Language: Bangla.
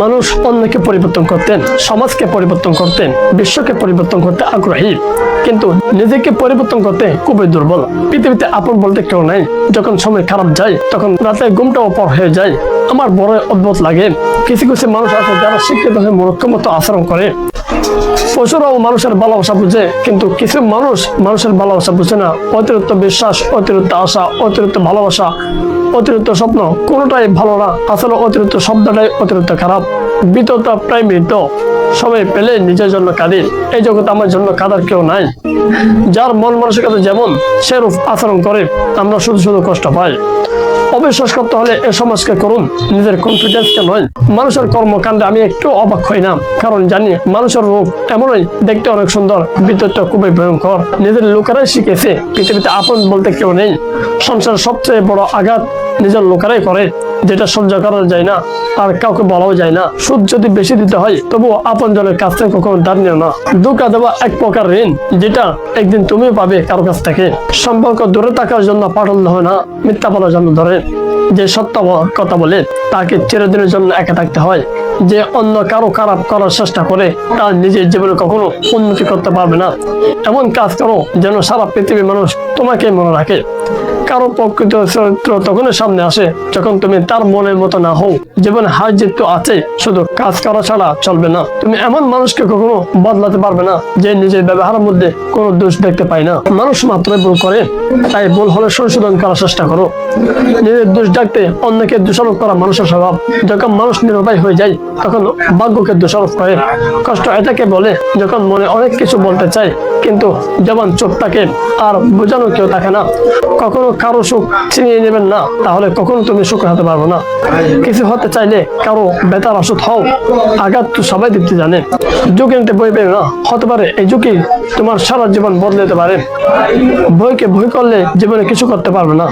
মানুষ অন্যকে পরিবর্তন করতেন, সমাজকে পরিবর্তন করতেন, বিশ্বকে পরিবর্তন করতে আগ্রহী। কিন্তু নিজেকে পরিবর্তন করতে খুবই দুর্বল। পৃথিবীতে আপন বলতে কেউ নাই। যখন সময় খারাপ যায়, তখন রাতে ঘুমটাও পর হয়ে যায়। আমার বড় অদ্ভুত লাগে। কিছু কিছু মানুষ আছে যারা শিক্ষিত হয়ে মূর্খ মতো আচরণ করে। পশুরাও মানুষের ভালোবাসা বুঝে, কিন্তু কিছু মানুষ মানুষের ভালোবাসা বুঝে না। অতিরিক্ত বিশ্বাস, অতিরিক্ত আশা, অতিরিক্ত ভালোবাসা, অতিরিক্ত স্বপ্ন, কোনোটাই ভালো না। আসলে অতিরিক্ত শব্দটাই অতিরিক্ত খারাপ। বিততা প্রায় মৃত। সবাই পেলে নিজের জন্য কাঁদে এই জগতে আমার জন্য কাদার কেউ নাই। যার মন মানুষের কাছে যেমন, সেরূপ আচরণ করে। আমরা শুধু শুধু কষ্ট পাই। অবিশ্বাস করতে হলে এ সমাজকে করুন, নিজের কনফিডেন্সকে নয়। মানুষের কর্মকাণ্ডে আমি একটু অবাক হই না কারণ জানি মানুষের রূপ এমনই দেখতে অনেক সুন্দর, বিদ্যুৎ খুবই ভয়ঙ্কর। নিজের লোকেরাই শিখেছে, পৃথিবীতে আপন বলতে কেউ নেই। সংসার সবচেয়ে বড় আঘাত নিজের লোকেরাই করে। যেটা সহ্য করা যায় না, আর কাউকে বলাও যায় না। সুদ যদি বেশি দিতে হয়, তবুও আপন জনের কাছ থেকে কখনো ধার নিও না। দুকা দেওয়া এক প্রকার ঋণ, যেটা একদিন তুমিও পাবে কারও কাছ থেকে। সম্পর্ক দূরে থাকার জন্য পাঠল হয় না, মিথ্যা বলার জন্য ধরে। যে সত্য কথা বলে, তাকে চিরদিনের জন্য একা থাকতে হয়। যে অন্য কারও খারাপ করার চেষ্টা করে তার নিজের জীবনে কখনো উন্নতি করতে পারবে না। এমন কাজ করো যেন সারা পৃথিবীর মানুষ তোমাকে মনে রাখে। কারও প্রকৃত চরিত্র তখনই সামনে আসে যখন তুমি তার মনের মতো না হও। জীবনে হার জিত তো আছে, শুধু কাজ করা ছাড়া চলবে না। তুমি এমন মানুষকে কখনো বদলাতে পারবে না যে নিজের ব্যবহারের মধ্যে কোনো দোষ দেখতে পায় না। মানুষ মাত্রই ভুল করে, তাই ভুল হলে সংশোধন করার চেষ্টা করো। নিজের দোষ ডাকতে অন্যকে দোষারোপ করা মানুষের স্বভাব। যখন মানুষ নিরুপায় হয়ে যায় তখন ভাগ্যকে দোষারোপ করে। কষ্ট এটাকে বলে যখন মনে অনেক কিছু বলতে চায়, কিন্তু যেমন চোখ থাকে আর বোঝানো কেউ থাকে না, কখনো কারও সুখ ছিনিয়ে নেবেন না, তাহলে কখনো তুমি সুখ হতে পারবে না। কিছু হতে চাইলে কারও বেতার ওষুধ হও, আঘাত তো সবাই দিতে জানে। ঝুঁকি নিতে বই পেবে না, হতে পারে এই ঝুঁকি তোমার সারা জীবন বদলে যেতে পারে। ভয়কে ভয় করলে জীবনে কিছু করতে পারবে না।